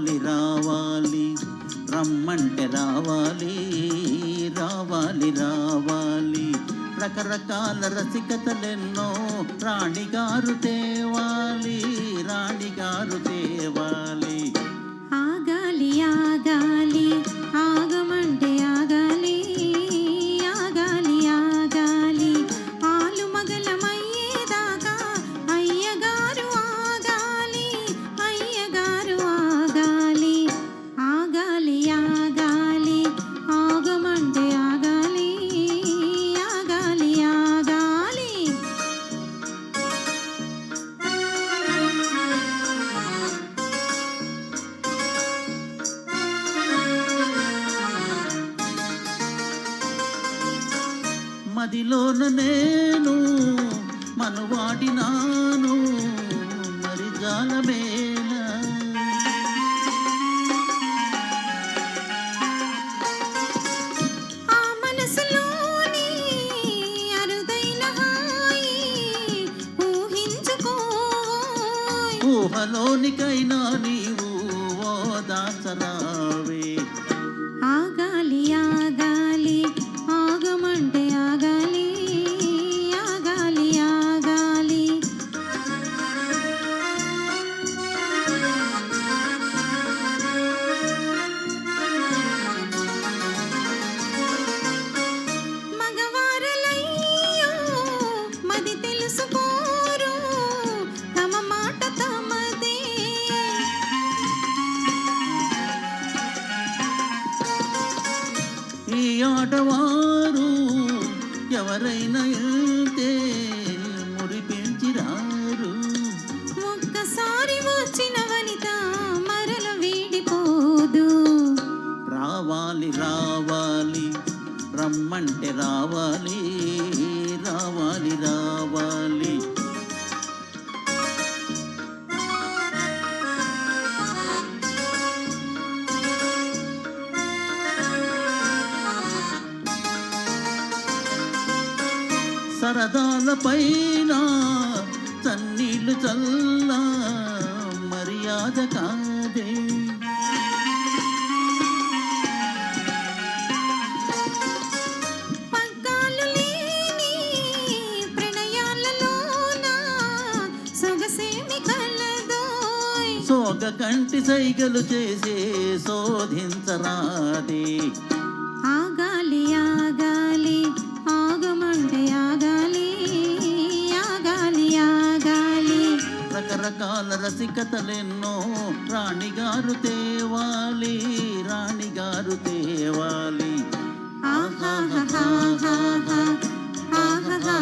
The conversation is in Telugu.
రావాలి రావాలి రమ్మంటే రావాలి రావాలి రావాలి. రకరకాల రసికతలెన్నో రాణిగారు తేవాలి రాణిగారు తేవాలి. మదిలోన నేను మనువాడినాను మరి జాలమేల. ఆ మనసులోని అరుదైన హాయి ఊహించుకోవోయ్ ఊహలోనికైనా నీవు ఓ ఆటవారు ఎవరైనా వెళ్తే మురిపెంచిరారు ఒక్కసారి వచ్చిన వనిత మరల వీడిపోదు. రావాలి రావాలి రమ్మంటే రావాలి రావాలి రావాలి. సరదాల పైన చన్నీళ్ళు చల్ల మర్యాద కాదే. సోగ కంటి సైగలు చేసే శోధించరాదే. ఆగాలి ఆగాలి. రకరకాల రసికతలెన్నో రాణిగారు తేవాలి రాణిగారు తేవాలి. ఆహా ఆహా ఆహా ఆహా